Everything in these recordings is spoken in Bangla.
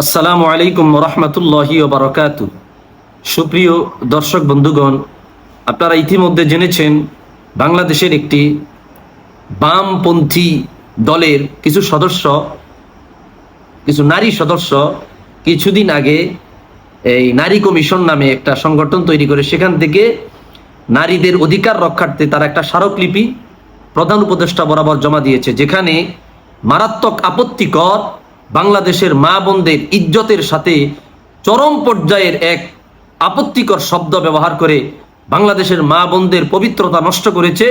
আসসালামু আলাইকুম রহমতুল্লাহি বারকাত সুপ্রিয় দর্শক বন্ধুগণ, আপনারা ইতিমধ্যে জেনেছেন বাংলাদেশের একটি বামপন্থী দলের কিছু সদস্য, কিছু নারী সদস্য কিছুদিন আগে এই নারী কমিশন নামে একটা সংগঠন তৈরি করে, সেখান থেকে নারীদের অধিকার রক্ষার্থে তারা একটা স্মারকলিপি প্রধান উপদেষ্টা বরাবর জমা দিয়েছে, যেখানে মারাত্মক আপত্তিকর বাংলাদেশের মা বোনদের ইজ্জতের সাথে চরম পর্যায়ের এক আপত্তিকর শব্দ ব্যবহার করে বাংলাদেশের মা বোনদের পবিত্রতা নষ্ট করেছে,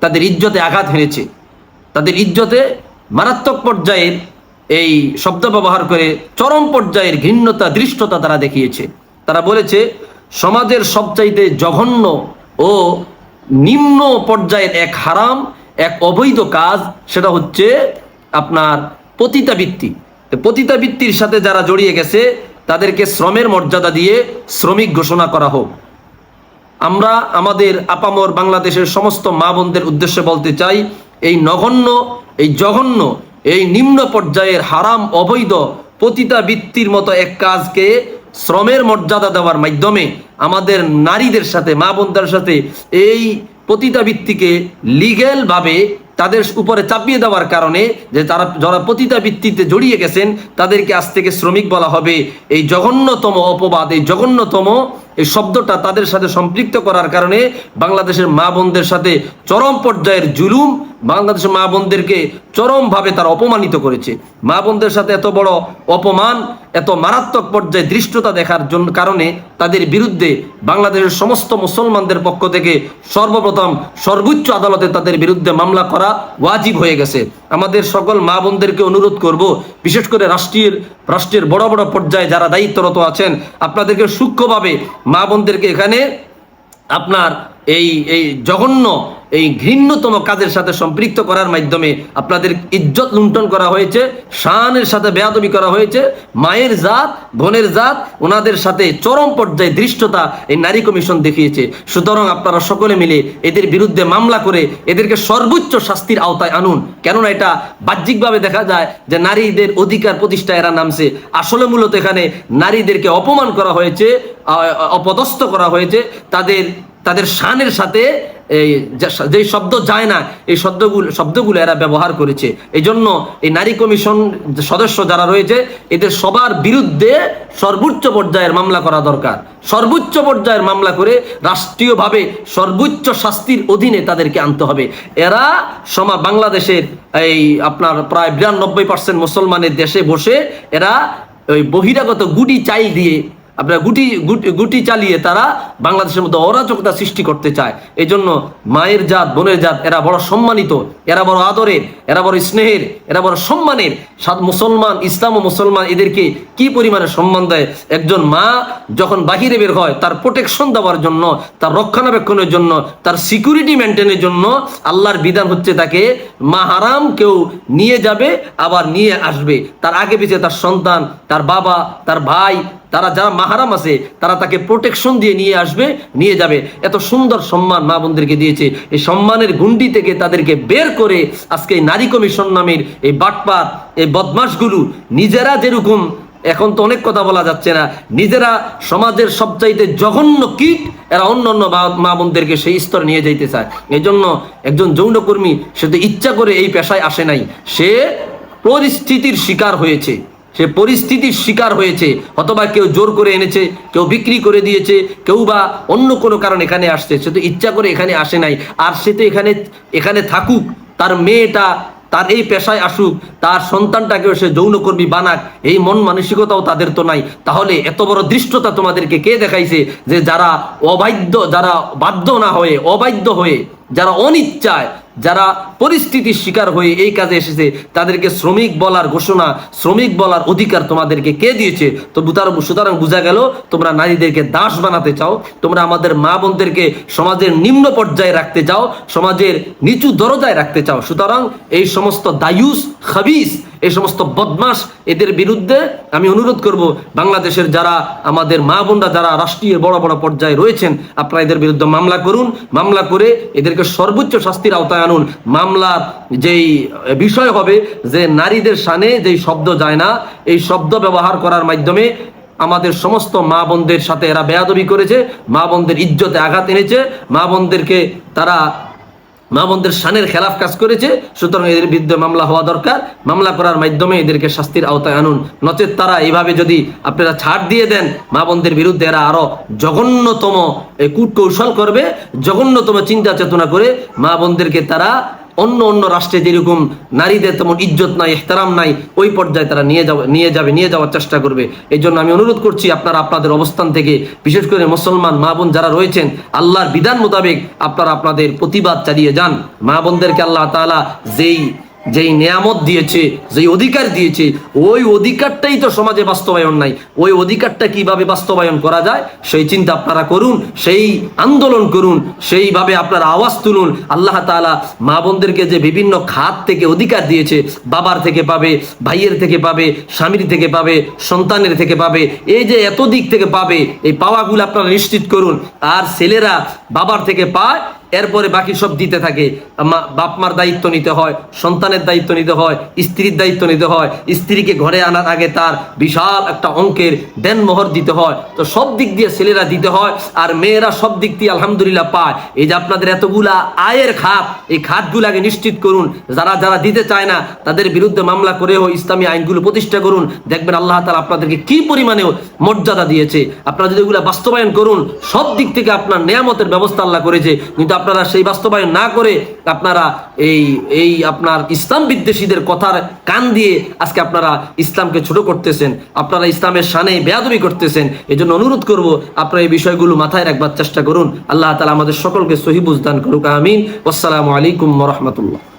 তাদের ইজ্জতে আঘাত হেনেছে। তাদের ইজ্জতে মারাত্মক পর্যায়ের এই শব্দ ব্যবহার করে চরম পর্যায়ের ঘৃণ্যতা, দৃষ্টতা তারা দেখিয়েছে। তারা বলেছে, সমাজের সবচাইতে জঘন্য ও নিম্ন পর্যায়ের এক হারাম, এক অবৈধ কাজ, সেটা হচ্ছে আপনার পতিতাবৃত্তি। পতিতাবৃত্তির সাথে যারা জড়িয়ে গেছে, তাদেরকে শ্রমের মর্যাদা দিয়ে শ্রমিক ঘোষণা করা হোক। আমরা আমাদের আপামর বাংলাদেশের সমস্ত মা বোনদের উদ্দেশ্যে বলতে চাই, এই নগণ্য, এই জঘন্য, এই নিম্ন পর্যায়ের হারাম, অবৈধ পতিতা বৃত্তির মতো এক কাজকে শ্রমের মর্যাদা দেওয়ার মাধ্যমে আমাদের নারীদের সাথে, মা বোনদের সাথে এই পতিতা বৃত্তিকে লিগেলভাবে তাদের উপরে চাপিয়ে দেওয়ার কারণে যে তারা, যারা পতিতা বৃত্তিতে জড়িয়ে গেছেন, তাদেরকে আজ থেকে শ্রমিক বলা হবে। এই জঘন্যতম অপবাদ, এই জঘন্যতম এই শব্দটা তাদের সাথে সম্পৃক্ত করার কারণে বাংলাদেশের মা বোনদের সাথে চরম পর্যায়ের জুলুম বাংলাদেশের মা বোনদেরকে চরমভাবে তারা অপমানিত করেছে। মা বোনদের সাথে এত বড় অপমান, এত মারাত্মক পর্যায়ে দৃষ্টতা দেখার জন্য কারণে তাদের বিরুদ্ধে বাংলাদেশের সমস্ত মুসলমানদের পক্ষ থেকে সর্বপ্রথম সর্বোচ্চ আদালতে তাদের বিরুদ্ধে মামলা করা ওয়াজিব হয়ে গেছে। আমাদের সকল মা বোনদেরকে অনুরোধ করব, বিশেষ করে রাষ্ট্রীয়, রাষ্ট্রের বড় বড় পর্যায়ে যারা দায়িত্বরত আছেন, আপনাদেরকে সূক্ষ্মভাবে মা বোনদেরকে এখানে আপনার এই এই জঘন্য এই ঘৃণ্যতম কাজের সাথে সম্পৃক্ত করার মাধ্যমে আপনাদের ইজ্জত লুণ্ঠন করা হয়েছে, শানের সাথে বেয়াদবি করা হয়েছে, মায়ের জাত, বোনের জাত, ওনাদের সাথে চরম পর্যায়ে দৃষ্টতা এই নারী কমিশন দেখিয়েছে। সুতরাং আপনারা সকলে মিলে এদের বিরুদ্ধে মামলা করে এদেরকে সর্বোচ্চ শাস্তির আওতায় আনুন। কেননা এটা বাহ্যিকভাবে দেখা যায় যে নারীদের অধিকার প্রতিষ্ঠা এরা নামছে। আসলে মূলত এখানে নারীদেরকে অপমান করা হয়েছে অপদস্থ করা হয়েছে। তাদের তাদের শানের সাথে এই যা- যে শব্দ যায় না, এই শব্দগুলো শব্দগুলো এরা ব্যবহার করেছে। এই জন্য এই নারী কমিশন সদস্য যারা রয়েছে, এদের সবার বিরুদ্ধে সর্বোচ্চ পর্যায়ের মামলা করা দরকার। সর্বোচ্চ পর্যায়ের মামলা করে রাষ্ট্রীয়ভাবে সর্বোচ্চ শাস্তির অধীনে তাদেরকে আনতে হবে। এরা সমা, বাংলাদেশের এই আপনার প্রায় বিরানব্বই পার্সেন্ট মুসলমানের দেশে বসে এরা ওই বহিরাগত গুটি চাই দিয়ে আপনার গুটি, গুটি- চালিয়ে তারা বাংলাদেশের মধ্যে অরাজকতা সৃষ্টি করতে চায়। এই জন্য মায়ের জাত, বোনের জাত, এরা বড় সম্মানিত, এরা বড় আদরের, এরা বড় স্নেহের, এরা বড় সম্মানের। সাত মুসলমান, ইসলাম ও মুসলমান এদেরকে কি পরিমাণে সম্মান দেয়? একজন মা যখন বাহিরে বের হয়, তার প্রোটেকশন দেওয়ার জন্য, তার রক্ষণাবেক্ষণের জন্য, তার সিকিউরিটি মেনটেনের জন্য আল্লাহর বিধান হচ্ছে তাকে মা হারাম কেউ নিয়ে যাবে, আবার নিয়ে আসবে। তার আগে পিছিয়ে তার সন্তান, তার বাবা, তার ভাই তারা যারা মাহারাম আছে, তারা তাকে প্রোটেকশন দিয়ে নিয়ে আসবে, নিয়ে যাবে। এত সুন্দর সম্মান মা বোনদেরকে দিয়েছে। এই সম্মানের গুন্ডি থেকে তাদেরকে বের করে আজকে এই নারী কমিশন নামের এই বাটপার, এই বদমাসগুলো নিজেরা যেরকম, এখন তো অনেক কথা বলা যাচ্ছে না, নিজেরা সমাজের সবচাইতে জঘন্য কীট, এরা অন্য অন্য মা বোনদেরকে সেই স্তরে নিয়ে যাইতে চায়। এই জন্য একজন যৌনকর্মী, সে তো ইচ্ছা করে এই পেশায় আসে নাই। সে পরিস্থিতির শিকার হয়েছে। সে পরিস্থিতির শিকার হয়েছে, অথবা কেউ জোর করে এনেছে, কেউ বিক্রি করে দিয়েছে, কেউ বা অন্য কোনো কারণ এখানে আসছে, সে তো ইচ্ছা করে এখানে আসে নাই, আর সে তো এখানে এখানে থাকুক, তার মেয়েটা, তার এই পেশায় আসুক, তার সন্তানটাকেও সে যৌনকর্মী বানাক, এই মন মানসিকতাও তাদের তো নাই, তাহলে এত বড় দৃষ্টতা তোমাদেরকে কে দেখাইছে যে যারা অবাধ্য, যারা বাধ্য না হয়ে, অবাধ্য হয়ে, যারা অনিচ্ছায় যারা পরিস্থিতির শিকার হয়ে এই কাজে এসেছে, তাদেরকে শ্রমিক বলার ঘোষণা, শ্রমিক বলার অধিকার তোমাদেরকে কে দিয়েছে? তো সুতরাং বোঝা গেল, তোমরা নারীদেরকে দাস বানাতে চাও, তোমরা আমাদের মা বোনদেরকে সমাজের নিম্ন পর্যায়ে রাখতে চাও, সমাজের নিচু দরজায় রাখতে চাও। সুতরাং এই সমস্ত দায়ুস, খাবিস এই সমস্ত বদমাস এদের বিরুদ্ধে আমি অনুরোধ করব, বাংলাদেশের যারা আমাদের মা বোনরা যারা রাষ্ট্রীয় বড় বড় পর্যায়ে রয়েছেন, আপনারা এদের বিরুদ্ধে মামলা করুন। মামলা করে এদেরকে সর্বোচ্চ শাস্তির আওতায় আনুন। মামলার যেই বিষয় হবে যে নারীদের সানে যেই শব্দ যায় না, এই শব্দ ব্যবহার করার মাধ্যমে আমাদের সমস্ত মা বোনদের সাথে এরা বেয়াদবি করেছে, মা বোনদের ইজ্জতে আঘাত এনেছে, মা বোনদেরকে তারা মা বোনদের শানের খেলাফ কাজ করেছে, সুতরাং এদের বিরুদ্ধে মামলা হওয়া দরকার। মামলা করার মাধ্যমে এদেরকে শাস্তির আওতায় আনুন। নচেত তারা এইভাবে যদি আপনারা ছাড় দিয়ে দেন, মা বোনদের বিরুদ্ধে এরা আরও জঘন্যতম এই কূটকৌশল করবে, জঘন্যতম চিন্তা চেতনা করে মা বোনদেরকে তারা অন্য অন্য রাষ্ট্রে যেরকম নারীদের তেমন ইজ্জত নাই, এহতারাম নাই, ওই পর্যায়ে তারা নিয়ে যাবে নিয়ে যাবে, নিয়ে যাওয়ার চেষ্টা করবে। এই জন্য আমি অনুরোধ করছি, আপনারা আপনাদের অবস্থান থেকে, বিশেষ করে মুসলমান মা বোন যারা রয়েছেন, আল্লাহর বিধান মোতাবেক আপনারা আপনাদের প্রতিবাদ চালিয়ে যান। মা বোনদেরকে আল্লাহ তালা যেই যেই নিয়ামত দিয়েছে, যেই অধিকার দিয়েছে, ওই অধিকারটাই তো সমাজে বাস্তবায়ন নাই। ওই অধিকারটা কীভাবে বাস্তবায়ন করা যায়, সেই চিন্তা আপনারা করুন, সেই আন্দোলন করুন, সেইভাবে আপনারা আওয়াজ তুলুন। আল্লাহ তাআলা মা বোনদেরকে যে বিভিন্ন খাত থেকে অধিকার দিয়েছে, বাবার থেকে পাবে, ভাইয়ের থেকে পাবে, স্বামীর থেকে পাবে, সন্তানের থেকে পাবে, এই যে এত দিক থেকে পাবে, এই পাওয়াগুলো আপনারা নিশ্চিত করুন। আর ছেলেরা বাবার থেকে পায় এরপরে বাকি সব দিতে থাকে। বাপ মার দায়িত্ব নিতে হয়, সন্তানের দায়িত্ব নিতে হয়, স্ত্রীর দায়িত্ব নিতে হয়, স্ত্রীকে ঘরে আনার আগে তার বিশাল একটা অঙ্কের দেনমোহর দিতে হয়। তো সব দিক দিয়ে ছেলেরা দিতে হয়, আর মেয়েরা সব দিক দিয়ে আলহামদুলিল্লাহ পায়। এই যে আপনাদের এতগুলা আয়ের খাত, এই খাতগুলাকে নিশ্চিত করুন। যারা যারা দিতে চায় না, তাদের বিরুদ্ধে মামলা করে হোক ইসলামী আইনগুলো প্রতিষ্ঠা করুন। দেখবেন আল্লাহ তালা আপনাদেরকে কি পরিমাণে মর্যাদা দিয়েছে। আপনারা যদি এগুলা বাস্তবায়ন করুন, সব দিক থেকে আপনার নিয়ামতের ব্যবস্থা আল্লাহ করেছে। কিন্তু আপনারা সেই বাস্তবায়ন না করে আপনারা এই এই আপনার ইসলাম বিদ্বেষীদের কথার কান দিয়ে আজকে আপনারা ইসলামকে ছোট করতেছেন। আপনারা ইসলামের সানে বেয়াদবি করতেছেন। এই জন্য অনুরোধ করব, আপনারা এই বিষয়গুলো মাথায় রাখবার চেষ্টা করুন। আল্লাহ তালা আমাদের সকলকে সহিবুজ দান করুক, আমিন। আসসালামু আলাইকুম রহমতুল্লাহ।